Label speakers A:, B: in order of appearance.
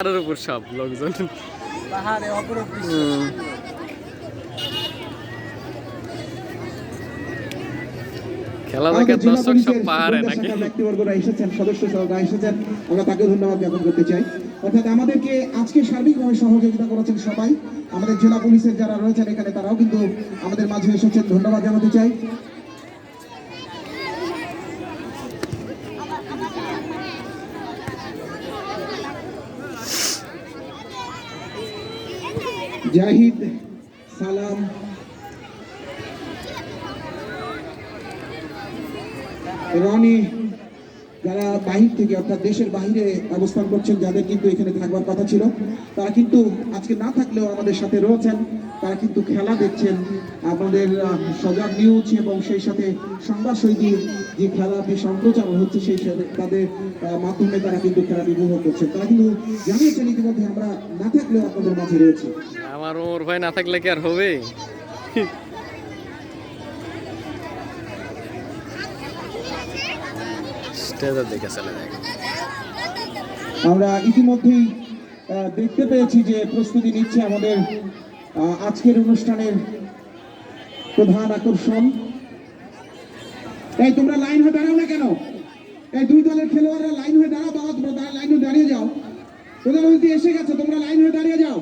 A: পাহাড়ের উপর সব লোকজন।
B: পাহাড়ে অপরূপ
A: খেলা দেখার দর্শক সব পাহাড়ে নাকি?
C: ব্যক্তিবর্গরা এসেছেন সদস্য সহকারে এসেছেন। আমরা তাকে ধন্যবাদ জ্ঞাপন করতে চাই। অর্থাৎ আমাদেরকে আজকে সার্বিকভাবে সহযোগিতা করেছেন সবাই। আমাদের জেলা পুলিশের যারা রয়েছেন এখানে তারাও কিন্তু আমাদের মাঝে এসেছেন। ধন্যবাদ জানাতে চাই। জাহিদ, সালাম। রনি, যারা বাহির থেকে অর্থাৎ দেশের বাহিরে অবস্থান করছেন, যাদের কিন্তু এখানে থাকবার কথা ছিল, তারা কিন্তু আজকে না থাকলেও আমাদের সাথে রয়েছেন। তারা কিন্তু খেলা দেখছেন আমাদের সজাগ নিউজ এবং সেই সাথে সংবাদ শৈলী যে খেলাটি সম্প্রচার হচ্ছে সেই সাথে তাদের মাধ্যমে তারা কিন্তু খেলাটি উপভোগ করছেন তারা কিন্তু জানিয়েছেন ইতিমধ্যে আমরা না থাকলেও আপনাদের মাঝে রয়েছে।
A: আমার ওর ভাই না থাকলে কি আর হবে?
C: আমরা ইতিমধ্যেই দেখতে পেয়েছি যে প্রস্তুতি নিচ্ছে আমাদের আজকের অনুষ্ঠানের প্রধান আকর্ষণ। এই তোমরা লাইন হয়ে দাঁড়াও না কেন? এই দুই দলের খেলোয়াড়রা লাইন হয়ে দাঁড়াও, বাবা, তোমরা লাইন হয়ে দাঁড়িয়ে যাও। তোদের এসে গেছে, তোমরা লাইন হয়ে দাঁড়িয়ে যাও।